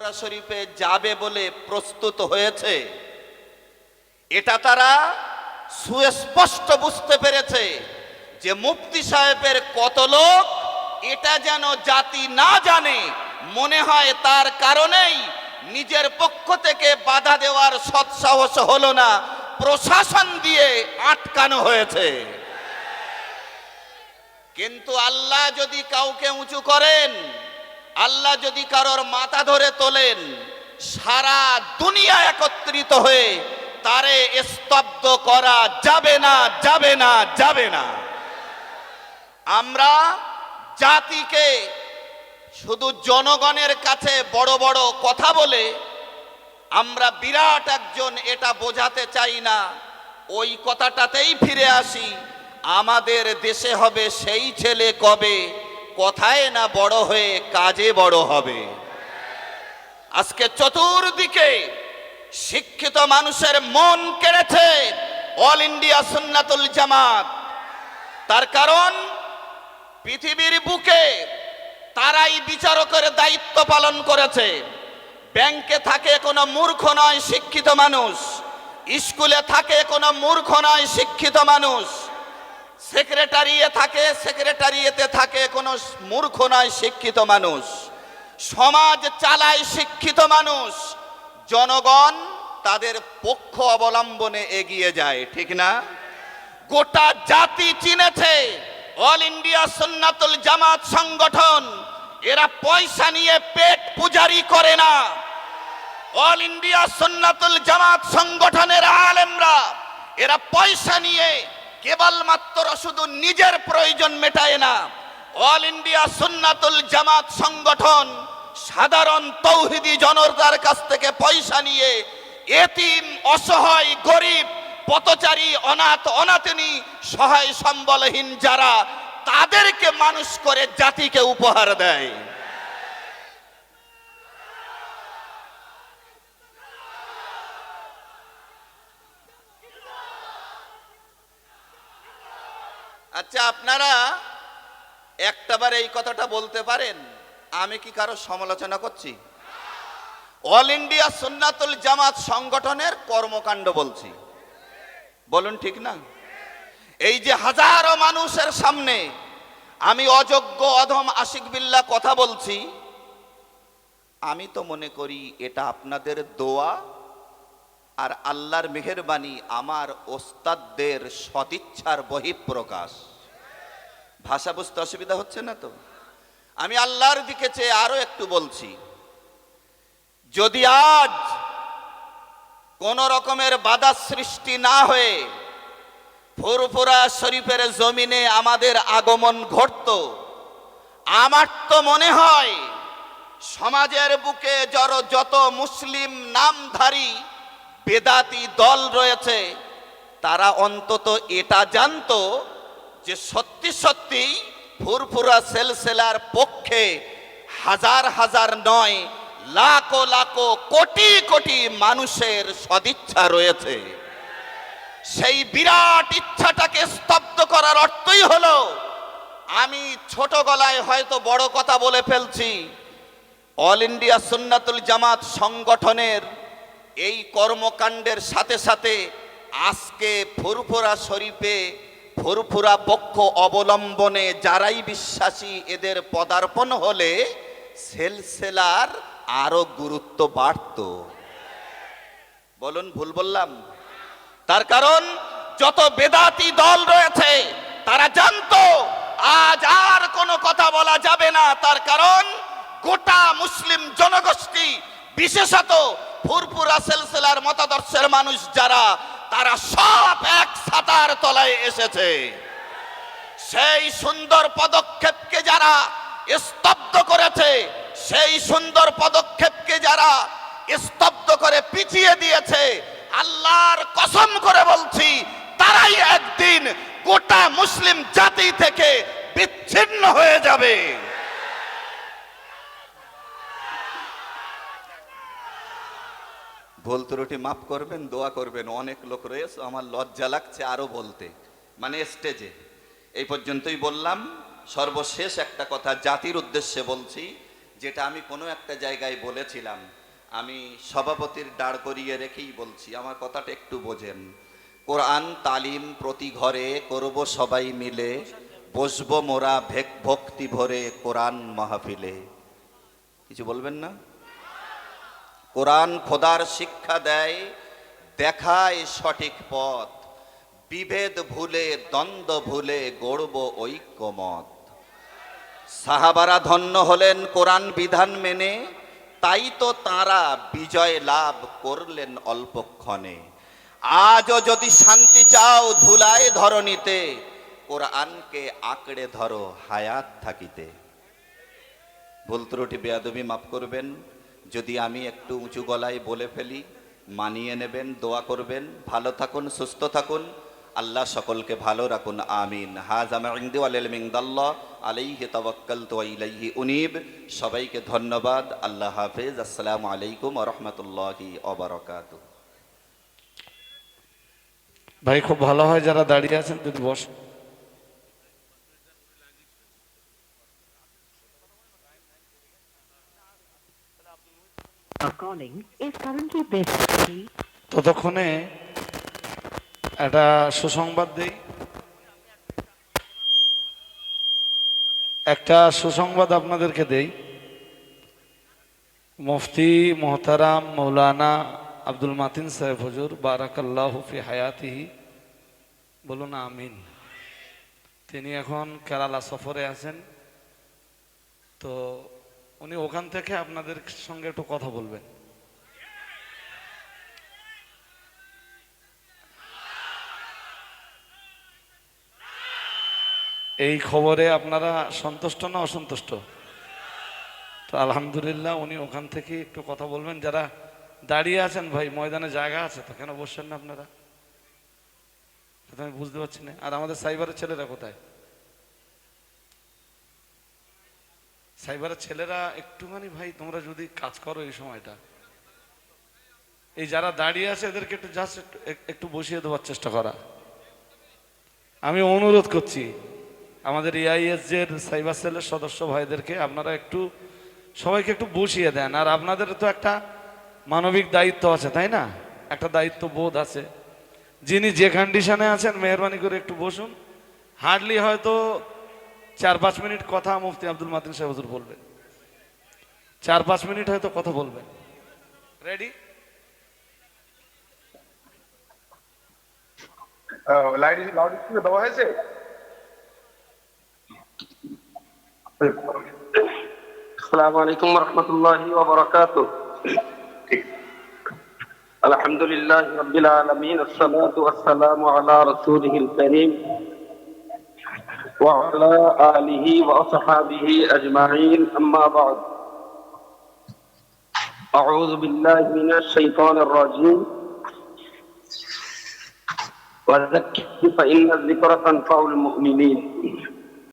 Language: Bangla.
ফুরফুরা শরীফে যাবে বলে প্রস্তুত হয়েছে। এটা তারা সুস্পষ্ট বুঝতে পেরেছে যে মুফতি সাহেবের কত লোক, এটা যেন জাতি না জানে, মনে হয় তার কারণেই নিজের পক্ষ থেকে বাধা দেওয়ার সৎসাহস হলো না, প্রশাসন দিয়ে আটকানো হয়েছে। কিন্তু আল্লাহ যদি কাউকে উঁচু করেন আল্লাহ যদি কারোর মাথা ধরে তোলেন, সারা দুনিয়া একত্রিত হয়ে তারে স্তব্ধ করা যাবে না যাবে না যাবে না। আমরা জাতিকে শুধু জনগণের কাছে বড় বড় কথা বলে আমরা বিরাট একজন, এটা বোঝাতে চাই না। ওই কথাটাতেই ফিরে আসি, আমাদের দেশে হবে সেই ছেলে কবে? কথায় না বড় হয়ে কাজে বড় হবে। আজকে চতুর্দিকে শিক্ষিত মানুষের মন কেড়েছে অল ইন্ডিয়া সুন্নাতুল জামাত তার কারণ, পৃথিবীর বুকে তারাই বিচারকের দায়িত্ব পালন করেছে। ব্যাংকে থাকে কোনো মূর্খ নয় শিক্ষিত মানুষ। স্কুলে থাকে কোনো মূর্খ নয় শিক্ষিত মানুষ। সেক্রেটারিয়ে থাকে, সেক্রেটারিয়েতে থাকে, কোনো মূর্খ নয়, শিক্ষিত মানুষ। সমাজ চালায় শিক্ষিত মানুষ। জনগণ তাদের পক্ষ অবলম্বনে এগিয়ে যায়, ঠিক না? গোটা জাতি চিনেছে, অল ইন্ডিয়া সুন্নাতুল জামাত সংগঠন, এরা পয়সা নিয়ে পেট পূজারি করে না। অল ইন্ডিয়া সুন্নাতুল জামাত সংগঠনের আলেমরা, এরা পয়সা নিয়ে কেবলমাত্র শুধু নিজের প্রয়োজন মেটায় না অল ইন্ডিয়া সুন্নাতুল জামাত সংগঠন সাধারণ তৌহিদি জনতার কাছ থেকে পয়সা নিয়ে এতিম, অসহায়, গরিব, পথচারী, অনাথ, অনাথিনী, সহায়, সম্বলহীন যারা, তাদেরকে মানুষ করে জাতিকে উপহার দেয়। আচ্ছা আপনারা একটাবার এই কথাটা বলতে পারেন? আমি কি কারও সমালোচনা করছি? অল ইন্ডিয়া সুন্নাতুল জামাত সংগঠনের কর্মকাণ্ড বলছি। বলুন ঠিক না? এই যে হাজারো মানুষের সামনে আমি অযোগ্য অধম আশিক বিল্লা কথা বলছি, আমি তো মনে করি এটা আপনাদের দোয়া আর আল্লাহর মেহেরবানি আমার ওস্তাদদের সদিচ্ছার বহিঃপ্রকাশ। ভাষা বুঝতে অসুবিধা হচ্ছে না তো? আমি আল্লাহর দিকে চেয়ে আরও একটু বলছি। যদি আজ কোন রকমের বাধা সৃষ্টি না হয়ে ফুরফুরা শরীফের জমিনে আমাদের আগমন ঘটত, আমার তো মনে হয় সমাজের বুকে জড় যত মুসলিম নামধারী বেদাতি দল রয়েছে, তারা অন্তত এটা জানতো যে সত্যি সত্যি ফুরফুরা সেলসেলার পক্ষে হাজার হাজার নয়, লাখো লাখো কোটি কোটি মানুষের সদিচ্ছা রয়েছে। সেই বিরাট ইচ্ছাটাকে স্তব্ধ করার অর্থই হলো, আমি ছোট গলায় হয়তো বড় কথা বলে ফেলছি, অল ইন্ডিয়া সুন্নাতুল জামাত সংগঠনের এই কর্মকাণ্ডের সাথে সাথে আজকে ফুরফুরা শরীফে ফুরফুরা পক্ষ অবলম্বনে যারাই বিশ্বাসী এদের পদার্পণ হলে সেলসেলার আরও গুরুত্ব বাড়ত। বলুন, ভুল বললাম? তার কারণ, যত বেদাতি দল রয়েছে, তারা জানতো, আজ আর কোনো কথা বলা যাবে না। তার কারণ, গোটা মুসলিম জনগোষ্ঠী, বিশেষত ফুরফুরা সেলসেলার মতাদর্শের মানুষ যারা, তারা সব এক ছাতার তলায় এসেছে। সেই সুন্দর পদক্ষেপকে যারা স্তব্ধ করেছে, সেই সুন্দর পদক্ষেপকে যারা স্তব্ধ করে পিছিয়ে দিয়েছে, আল্লাহর কসম করে বলছি, তারাই একদিন গোটা মুসলিম জাতি থেকে বিচ্ছিন্ন হয়ে যাবে। ভুল ত্রুটি মাফ করবেন, দোয়া করবেন, অনেক লোক রয়েছে, আমার লজ্জা লাগছে আরও বলতে। মানে স্টেজে এই পর্যন্তই বললাম, সর্বশেষ একটা কথা জাতির উদ্দেশ্যে বলছি, যেটা আমি কোনো একটা জায়গায় বলেছিলাম, আমি সভাপতির দাঁড় করিয়ে রেখেই বলছি, আমার কথাটা একটু বোঝেন। কোরআন তালিম প্রতি ঘরে করব সবাই মিলে, বসবো মোরা ভেক ভক্তি ভরে কোরআন মাহফিলে। কিছু বলবেন না? কোরআন খোদার শিক্ষা দেয় দেখায় সঠিক পথ। বিভেদ ভুলে, দ্বন্দ্ব ভুলে গড়ব ঐক্যমত। সাহাবারা ধন্য হলেন কোরআন বিধান মেনে, তাই তো তারা বিজয় লাভ করলেন অল্পক্ষণে। আজও যদি শান্তি চাও ধুলায় ধরণীতে, কোরআনকে আঁকড়ে ধরো হায়াত থাকিতে। ভুল ত্রুটি, বেয়াদবি মাফ করবেন। যদি আমি একটু উঁচু গলায় বলে ফেলি, মানিয়ে নেবেন, দোয়া করবেন, ভালো থাকুন, সুস্থ থাকুন, আল্লাহ সকলকে ভালো রাখুন, আমিন। হাজ আমি ওয়ালিলমিংদাল্লাহ আলাইহি তাওয়াক্কালতু ওয়া ইলাইহি উনিব। সবাইকে ধন্যবাদ, আল্লাহ হাফেজ, আসসালামু আলাইকুম রাহমাতুল্লাহি ওয়া বারাকাতুহু ভাই, খুব ভালো হয় যারা দাঁড়িয়ে আছেন, যদি বস ততক্ষণে একটা সুসংবাদ দেই। একটা সুসংবাদ আপনাদেরকে দেই। মুফতি মোহতারাম মৌলানা আব্দুল মাতিন সাহেব হুজুর, বারাকাল্লাহ ফি হায়াতিহি। বলুন আমিন। তিনি এখন কেরালা সফরে আছেন। তো উনি ওখান থেকে আপনাদের সঙ্গে একটু কথা বলবেন। এই খবরে আপনারা সন্তুষ্ট না অসন্তুষ্ট? তো আলহামদুলিল্লাহ উনি ওখান থেকে একটু কথা বলবেন। যারা দাঁড়িয়ে আছেন ভাই, ময়দানে জায়গা আছে তো, কেন বসছেন না আপনারা? আমি বুঝতে পারছি না। আর আমাদের সাইবারের ছেলেরা কোথায়? সাইবারের ছেলেরা একটুখানি ভাই, তোমরা যদি কাজ করো এই সময়টা। এই যারা দাঁড়িয়ে আছে, এদেরকে একটু জাস্ট একটু বসিয়ে দেওয়ার চেষ্টা করা। আমি অনুরোধ করছি আমাদের এআইএস এর সাইবার সেলের সদস্য ভাইদেরকে আপনারা একটু সবাইকে একটু বসিয়ে দেন। আর আপনাদের তো একটা মানবিক দায়িত্ব আছে, তাই না? একটা দায়িত্ব বোধ আছে। যিনি যে কন্ডিশনে আছেন, মেহরবানি করে একটু বসুন। হার্ডলি হয়তো চার পাঁচ মিনিট কথা মুফতি আব্দুল মাতিন সাহেব হুজুর বলবেন। চার পাঁচ মিনিট হয়তো কথা বলবেন। রেডি লাইট লাউড স্পিকার দেওয়া হয়েছে? السلام عليكم ورحمة الله وبركاته. الحمد لله رب العالمين الصلاة والسلام على رسوله الكريم وعلى آله وأصحابه أجمعين أما بعد. أعوذ بالله من الشيطان الرجيم. وذكر فإن الذكر تنفع المؤمنين.